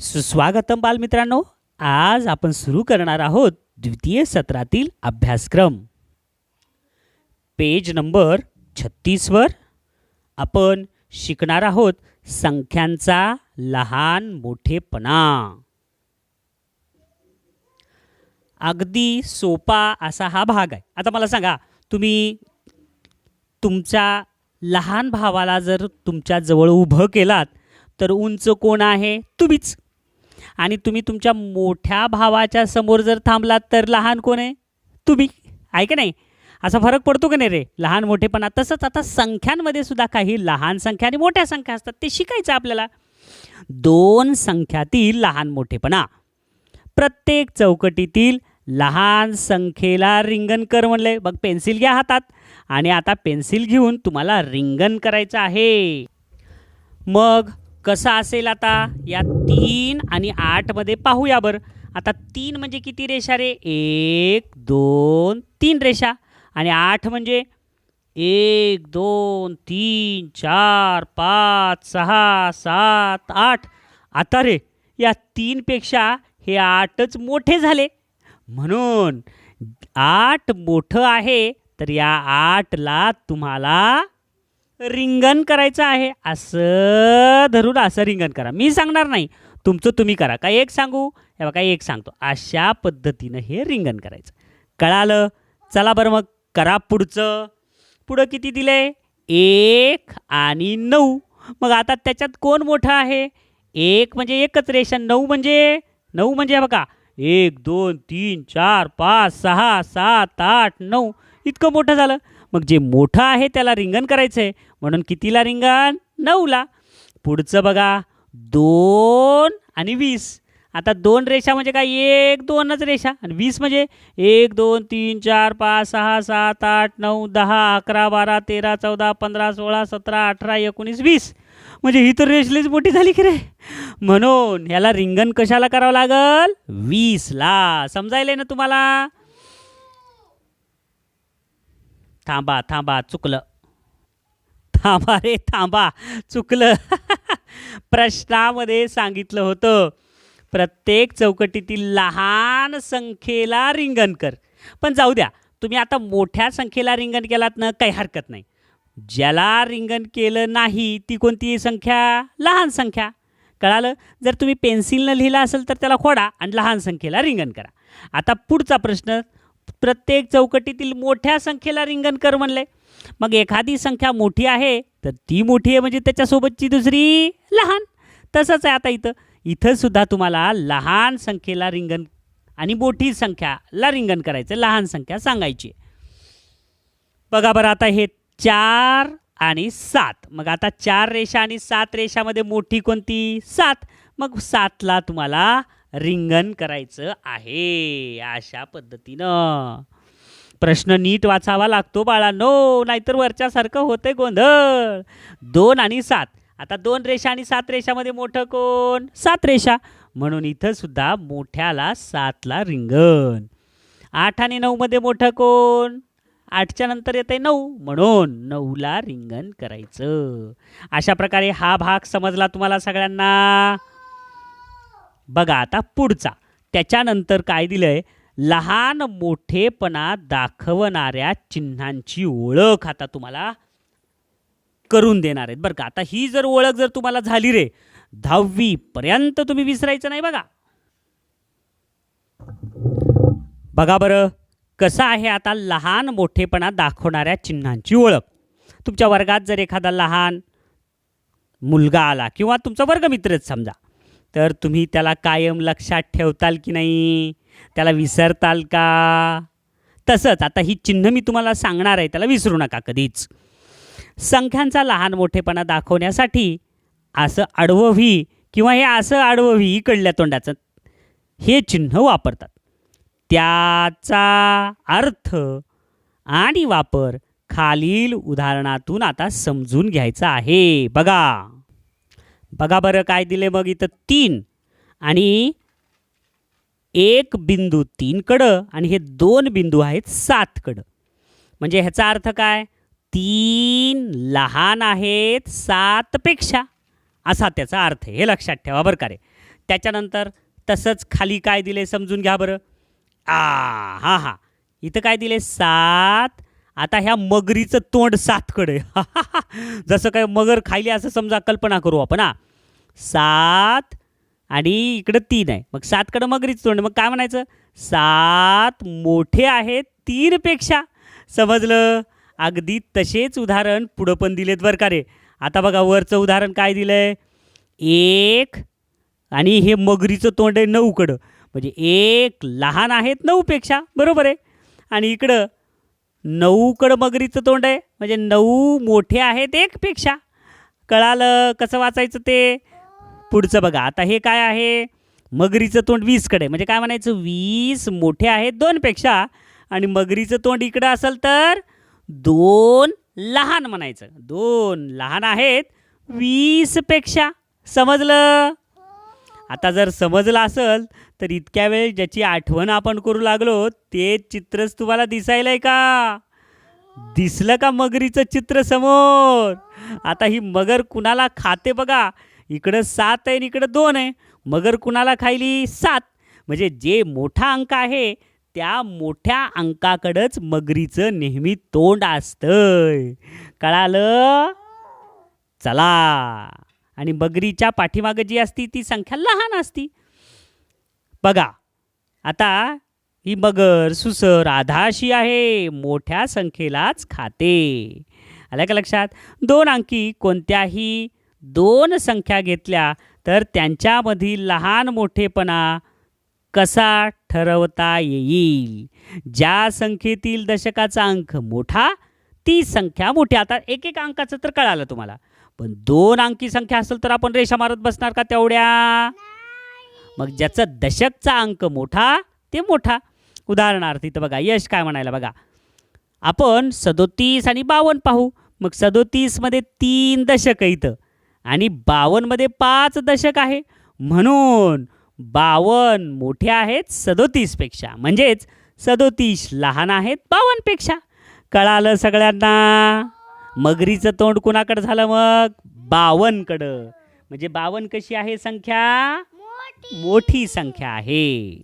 सुस्वागतम बालमित्रांनो आज आपण सुरू करणार आहोत द्वितीय सत्रातील अभ्यासक्रम. पेज नंबर छत्तीसवर आपण शिकणार आहोत संख्यांचा लहान मोठेपणा. अगदी सोपा असा हा भाग आहे. आता मला सांगा तुम्ही तुमच्या लहान भावाला जर तुमच्या जवळ उभं केलात तर उंच कोण आहे? तुम्हीच. आणि तुम्ही तुमच्या मोठ्या भावाच्या समोर जर थांबलात तर लहान कोण आहे? तुम्ही. आहे का नाही? असा फरक पडतो का नाही रे? लहान मोठेपणा. तसंच आता संख्यांमध्ये सुद्धा काही लहान संख्या आणि मोठ्या संख्या असतात. ते शिकायचं आपल्याला. दोन संख्यातील लहान मोठेपणा. प्रत्येक चौकटीतील लहान संख्येला रिंगण कर म्हणले. बघ पेन्सिल घ्या हातात. आणि आता पेन्सिल घेऊन तुम्हाला रिंगण करायचं आहे. मग कसं असेल आता? या तीन आणि आठमध्ये पाहूया बरं. आता तीन म्हणजे किती रेषा रे? एक दोन तीन रेषा. आणि आठ म्हणजे एक दोन तीन चार पाच सहा सात आठ. आता रे या तीनपेक्षा हे आठच मोठे झाले. म्हणून आठ मोठं आहे तर या आठला तुम्हाला रिंगण करायचं आहे. असं धरून असं रिंगण करा. मी सांगणार नाही. तुमचं तुम्ही करा. काय एक सांगू? हे बघा एक सांगतो. अशा पद्धतीनं हे रिंगण करायचं. कळालं? चला बरं मग करा पुढचं. पुढं किती दिलं? आहे एक आणि नऊ. मग आता त्याच्यात कोण मोठं आहे? एक म्हणजे एकच रेषा नऊ म्हणजे? नऊ म्हणजे बघा. एक दोन तीन चार पाच सहा सात आठ नऊ. इतकं मोठं झालं. मग जे मोठं आहे त्याला रिंगण करायचं आहे म्हणून कितीला रिंगण? नऊला. पुढचं बघा. दोन आणि वीस. आता दोन रेषा म्हणजे काय? एक दोनच रेषा. आणि वीस म्हणजे एक दोन तीन चार पाच सहा सात आठ नऊ दहा अकरा बारा तेरा चौदा पंधरा सोळा सतरा अठरा एकोणीस वीस. म्हणजे ही तर रेषलेच मोठी झाली की रे. म्हणून ह्याला रिंगण कशाला करावं लागल? वीसला. समजायला ना तुम्हाला? थांबा थांबा चुकलं. थांबा रे थांबा चुकलं. प्रश्नामध्ये सांगितलं होतं प्रत्येक चौकटीतील लहान संख्येला रिंगण कर. पण जाऊ द्या तुम्ही आता मोठ्या संख्येला रिंगण केलात ना काही हरकत नाही. ज्याला रिंगण केलं नाही ती कोणती संख्या? लहान संख्या. कळालं? जर तुम्ही पेन्सिलनं लिहिलं असेल तर त्याला खोडा आणि लहान संख्येला रिंगण करा. आता पुढचा प्रश्न प्रत्येक चौकटीतील मोठ्या संख्येला रिंगणकर म्हणले. मग एखादी संख्या मोठी आहे तर ती मोठी आहे म्हणजे त्याच्यासोबतची दुसरी लहान. तसंच आहे आता इथं. इथं सुद्धा तुम्हाला लहान संख्येला रिंगण आणि मोठी संख्याला रिंगण करायचं लहान संख्या सांगायची. बघा बरं आता हे चार आणि सात. मग आता चार रेषा आणि सात रेषामध्ये मोठी कोणती? सात. मग सातला तुम्हाला रिंगण करायचं आहे. अशा पद्धतीनं. प्रश्न नीट वाचावा लागतो बाळांनो नाहीतर वरच्यासारखं होते गोंधळ. दोन आणि सात. आता दोन रेषा आणि सात रेषामध्ये मोठं कोण? सात रेषा. म्हणून इथं सुद्धा मोठ्याला सातला रिंगण. आठ आणि नऊमध्ये मोठं कोण? आठच्या नंतर येते नऊ. म्हणून नऊला रिंगण करायचं. अशा प्रकारे हा भाग समजला तुम्हाला सगळ्यांना? बघा आता पुढचा. त्याच्यानंतर काय दिलंय? लहान मोठेपणा दाखवणाऱ्या चिन्हांची ओळख आता तुम्हाला करून देणार आहेत बरं का. आता ही जर ओळख जर तुम्हाला झाली रे दहावी पर्यंत तुम्ही विसरायचं नाही बघा. बघा बरं कसं आहे आता लहान मोठेपणा दाखवणाऱ्या चिन्हांची ओळख? तुमच्या वर्गात जर एखादा लहान मुलगा आला किंवा तुमचा वर्गमित्रच समजा तर तुम्ही त्याला कायम लक्षात ठेवताल की नाही? त्याला विसरताल का? तसंच आता ही चिन्ह मी तुम्हाला सांगणार आहे त्याला विसरू नका कधीच. संख्यांचा लहान मोठेपणा दाखवण्यासाठी असं आडवं व्ही किंवा हे असं आडवं व्ही इकडल्या तोंडाचं हे चिन्ह वापरतात. त्याचा अर्थ आणि वापर खालील उदाहरणातून आता समजून घ्यायचा आहे. बघा. बघा बरं काय दिले मग इथं तीन. आणि एक बिंदू तीनकडं आणि हे दोन बिंदू आहेत सातकडं. म्हणजे ह्याचा अर्थ काय? तीन लहान आहेत सातपेक्षा. असा त्याचा अर्थ आहे. हे लक्षात ठेवा बरं का रे. त्याच्यानंतर तसंच खाली काय दिले समजून घ्या बरं. आ हा हा. इथं काय दिले? सात आता ह्या मगरीचं तोंड सातकडे. जसं काय मगर खायली असं समजा कल्पना करू आपण हा. सात आणि इकडं तीन आहे. मग सातकडं मगरीचं तोंड. मग काय म्हणायचं? सात मोठे आहेत तीनपेक्षा. समजलं? अगदी तसेच उदाहरण पुढं पण दिलेत बरं का रे. आता बघा वरचं उदाहरण काय दिलं आहे एक आणि हे मगरीचं तोंड आहे नऊकडं. म्हणजे एक लहान आहेत नऊपेक्षा. बरोबर आहे? आणि इकडं नऊकडं मगरीचं तोंड आहे. म्हणजे नऊ मोठे आहेत एकपेक्षा. कळालं कसं वाचायचं ते? पुढचं बघा. आता हे काय आहे? मगरीचं तोंड वीसकडे. म्हणजे काय म्हणायचं? वीस मोठे आहेत दोनपेक्षा. आणि मगरीचं तोंड इकडं असेल तर दोन लहान म्हणायचं. दोन लहान आहेत वीसपेक्षा. समजलं? आता जर समजलं असेल तर इतक्या वेळ ज्याची आठवण आपण करू लागलो ते चित्रच तुम्हाला दिसायलंय का? दिसलं का मगरीचं चित्र समोर? आता ही मगर कुणाला खाते बघा? इकडं सात आहे आणि इकडं दोन आहे. मगर कुणाला खायली? सात. म्हणजे जे मोठा अंक आहे त्या मोठ्या अंकाकडंच मगरीचं नेहमी तोंड असतंय. कळालं? चला. आणि मगरीच्या पाठीमागं जी असती ती संख्या लहान असती. बघा. आता ही मगर सुसर आधाशी आहे. मोठ्या संख्येलाच खाते. आलं का लक्षात? दोन अंकी कोणत्याही दोन संख्या घेतल्या तर त्यांच्यामधील लहान मोठेपणा कसा ठरवता येईल? ज्या संख्येतील दशकाचा अंक मोठा ती संख्या मोठी. आता एक एक अंकाचं तर कळालं तुम्हाला. पण दोन अंकी संख्या असेल तर आपण रेषा मारत बसणार का तेवढ्या? मग ज्याचं दशकचा अंक मोठा ते मोठा. उदाहरणार्थ इथं बघा यश काय म्हणायला बघा. आपण सदोतीस आणि बावन्न पाहू. मग सदोतीसमध्ये तीन दशक इथं आणि बावन्नमध्ये पाच दशक आहे. म्हणून बावन्न मोठे आहेत सदोतीसपेक्षा. म्हणजेच सदोतीस लहान आहेत बावन्नपेक्षा. कळालं सगळ्यांना? मगरीचं तोंड कुणाकडं झालं मग? बावनकडं म्हणजे बावन कशी आहे संख्या? मोठी संख्या आहे.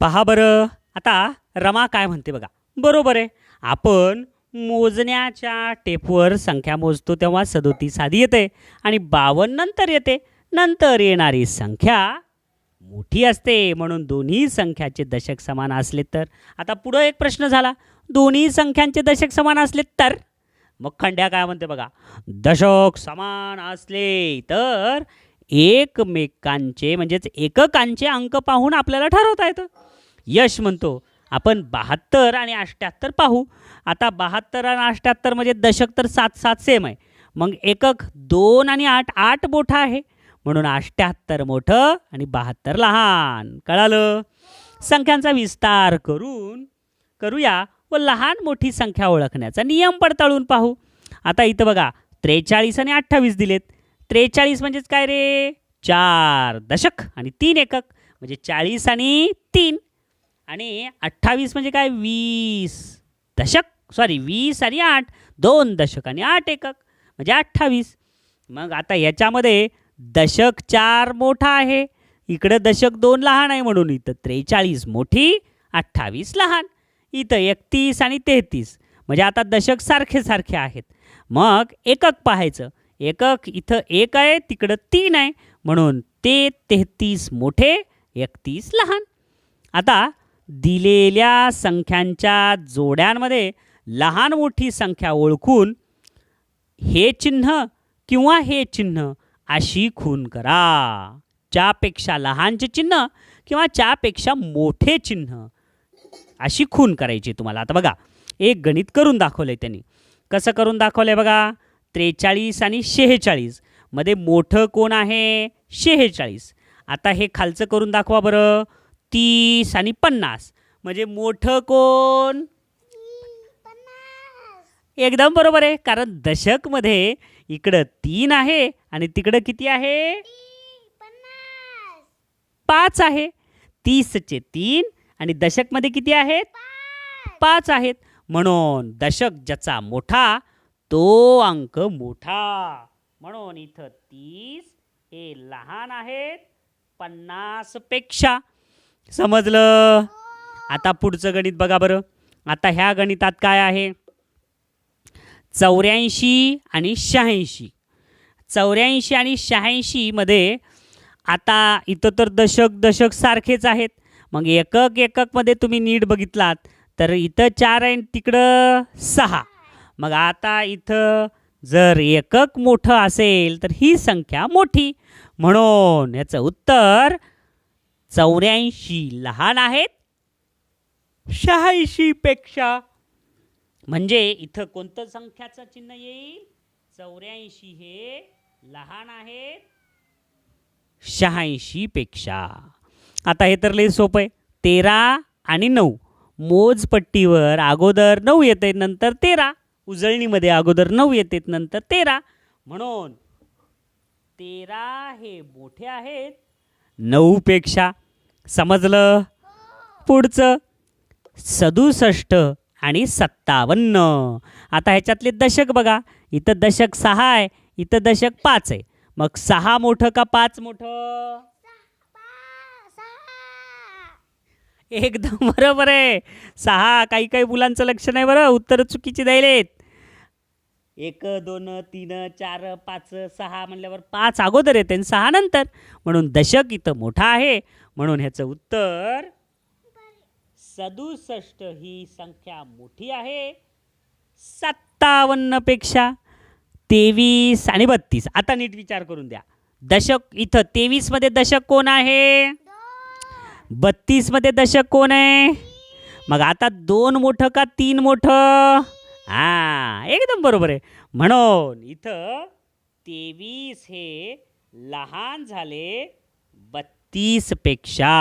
पहा बरं आता रमा काय म्हणते बघा. बरोबर आहे. आपण मोजण्याच्या टेपवर संख्या मोजतो तेव्हा सदोतीस आधी येते आणि बावन्न नंतर येते. नंतर येणारी संख्या मोठी असते. म्हणून दोन्ही संख्याचे दशक समान असले तर. आता पुढं एक प्रश्न झाला. दोन्ही संख्यांचे दशक समान असले तर? मग खंड्या काय म्हणते बघा. दशक समान असले तर एकमेकांचे म्हणजेच एककांचे अंक पाहून आपल्याला ठरवता येतं. यश म्हणतो आपण बहात्तर आणि अष्ट्याहत्तर पाहू. आता बहात्तर आणि अष्ट्याहत्तर म्हणजे दशक तर सात सात सेम आहे. मग एकक दोन आणि आठ आठ मोठं आहे. म्हणून अष्ट्याहत्तर मोठं आणि बहात्तर लहान. कळालं? संख्यांचा विस्तार करून करूया व लहान मोठी संख्या ओळखण्याचा नियम पडताळून पाहू. आता इथं बघा त्रेचाळीस आणि अठ्ठावीस दिलेत. त्रेचाळीस म्हणजेच काय रे? चार दशक आणि तीन एकक. म्हणजे चाळीस आणि तीन. आणि अठ्ठावीस म्हणजे काय? वीस दशक. सॉरी वीस आणि आठ. दोन दशक आणि आठ एकक. म्हणजे अठ्ठावीस. मग आता याच्यामध्ये दशक चार मोठा आहे. इकडं दशक दोन लहान आहे म्हणून इथं त्रेचाळीस मोठी अठ्ठावीस लहान. इथं एकतीस आणि तेहतीस. म्हणजे आता दशक सारखे सारखे आहेत. मग एकक पाहायचं. एकक इथं एक आहे तिकडं तीन आहे. म्हणून ते तेहतीस मोठे एकतीस लहान. आता दिलेल्या संख्यांच्या जोड्यांमध्ये लहान मोठी संख्या ओळखून हे चिन्ह किंवा हे चिन्ह अशी खून करा. च्यापेक्षा लहानचे चिन्ह किंवा च्यापेक्षा मोठे चिन्ह अशी खून करायची तुम्हाला. आता बघा एक गणित करून दाखवलं आहे त्यांनी. कसं करून दाखवलं आहे बघा? त्रेचाळीस आणि शेहेचाळीस. मध्ये मोठं कोण आहे? शेहेचाळीस. आता हे खालचं करून दाखवा बरं. तीस आणि पन्नास. म्हणजे मोठं कोण? एकदम बरोबर आहे. कारण दशकमध्ये इकडं तीन आहे आणि तिकडं किती आहे? पाच आहे. तीसचे तीन आणि दशकमध्ये किती आहेत? पाच आहेत. म्हणून दशक ज्याचा मोठा तो अंक मोठा. म्हणून इथं तीस हे लहान आहेत पन्नासपेक्षा. समजलं? आता पुढचं गणित बघा बरं. आता ह्या गणितात काय आहे? चौऱ्याऐंशी आणि शहाऐंशी. चौऱ्याऐंशी आणि शहाऐंशीमध्ये आता इथं तर दशक दशक सारखेच आहेत. मग एकक एककमध्ये तुम्ही नीट बघितलात तर इथं चार आहे तिकडं सहा. मग आता इथं जर एकक मोठं असेल तर ही संख्या मोठी. म्हणून याचं उत्तर चौऱ्याऐंशी लहान आहेत. शहाऐंशीपेक्षा म्हणजे इथं कोणतं संख्याचं चिन्ह येईल? चौऱ्याऐंशी हे लहान आहेत. शहाऐंशी पेक्षा. आता हे तर लई सोपं आहे. तेरा आणि नऊ. मोजपट्टीवर अगोदर नऊ येते नंतर तेरा. उजळणीमध्ये अगोदर नऊ येतेत नंतर तेरा. म्हणून तेरा हे मोठे आहेत. नऊपेक्षा समजलं? पुढचं. सदुसष्ट आणि सत्तावन्न. आता ह्याच्यातले दशक बघा. इथं दशक सहा आहे इथं दशक पाच आहे. मग सहा मोठं का पाच मोठं? एकदम बरोबर आहे. सहा काही काही मुलांचं लक्ष नाही बरं. उत्तर चुकीची द्यायलेत. एक दोन तीन चार पाच सहा म्हणल्यावर पाच अगोदर येते आणि सहा नंतर. म्हणून दशक इथं मोठा आहे. म्हणून ह्याचं उत्तर सदुसष्ट ही संख्या मोठी आहे. सत्तावन्नपेक्षा तेवीस आणि बत्तीस. आता नीट विचार करून द्या. दशक इथं तेवीसमध्ये दशक कोण आहे? बत्तीसमध्ये दशक कोण आहे? मग आता दोन मोठं का तीन मोठं? हां एकदम बरोबर आहे. म्हणून इथं तेवीस हे लहान झाले बत्तीसपेक्षा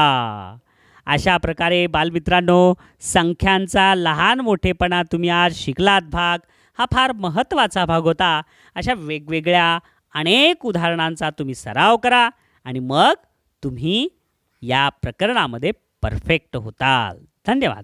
अशा प्रकारे बालमित्रांनो संख्यांचा लहान मोठेपणा तुम्ही आज शिकलात भाग. हा फार महत्त्वाचा भाग होता. अशा वेगवेगळ्या अनेक उदाहरणांचा तुम्ही सराव करा आणि मग तुम्ही या प्रकरणामध्ये परफेक्ट होताल. धन्यवाद.